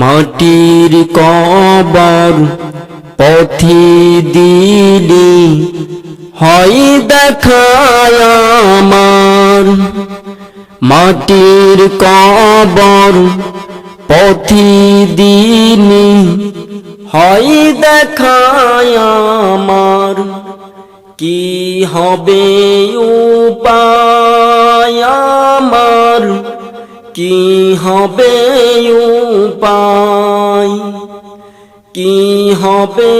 মাটির কবর পথি দিলি হয় দেখায় আমার। মাটির কবর পথি দিলি হয় দেখায় আমার। কি হবে উপায় আমার? কি হবে উপায়? কি হবে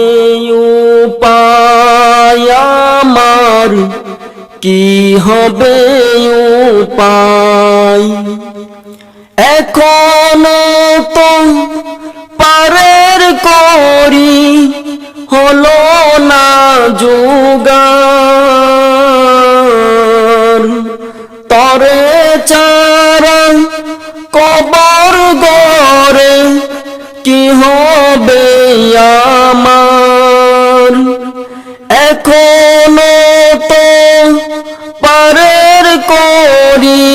উপায় আমার? কি হবে উপায়? এখনও তো পারের করি হলো না যোগার হবে আমার। এখনও তো পারের করি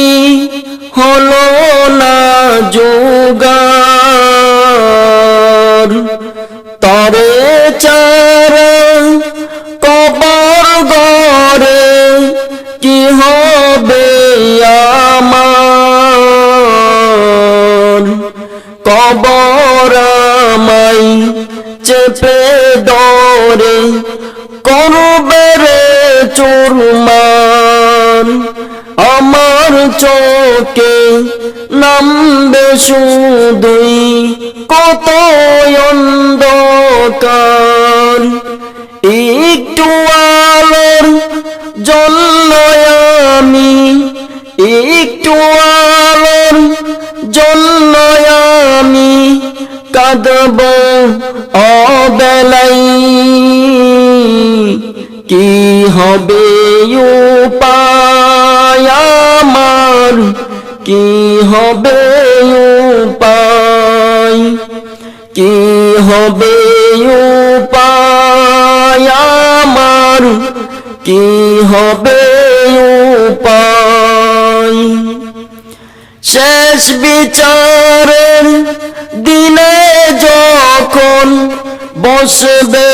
হলো না যোগার তরে চারা কবর গরে কি হবে চেপে দরে করবে চুরমান আমার চোখে নামবে শুধুই কত অন্ধকার। কি হবে উপায় আমার? কি হবে উপায়? কি হবে উপায় আমার? কি হবে উপায়? শেষ বিচারের দিনে যখন বসবে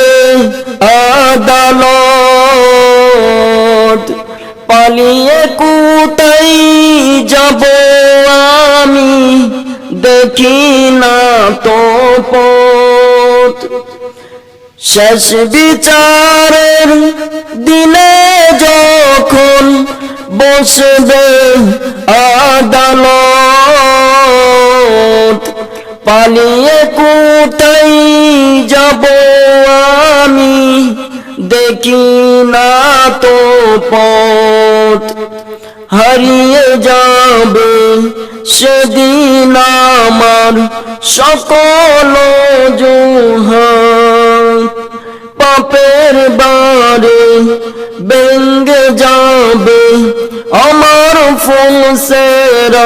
আদালত। পালিয়ে কোথায় যাব আমি? দেখি না তো পথ। শেষ বিচারের দিনে যখন বসবে আদালত পালিয়ে কোথায় যাব আমি? দেখি না তো পথ। হারিয়ে যাবে সেদিন আমার সকল জোহার পাপের বারে বেঙ্গে যাবে আমার ফুলসেরাত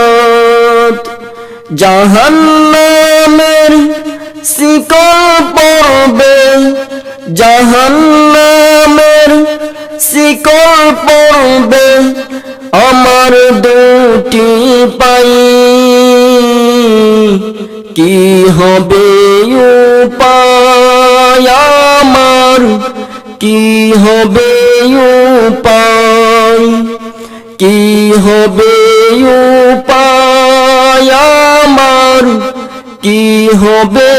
জাহান্নামের শিকল পড়বে, জাহান্নামের শিকল পড়বে আমার দুটি পাই। কি হবে উপায় আমার? কি হবে উপায়? কি হবে উপায়? কি হবে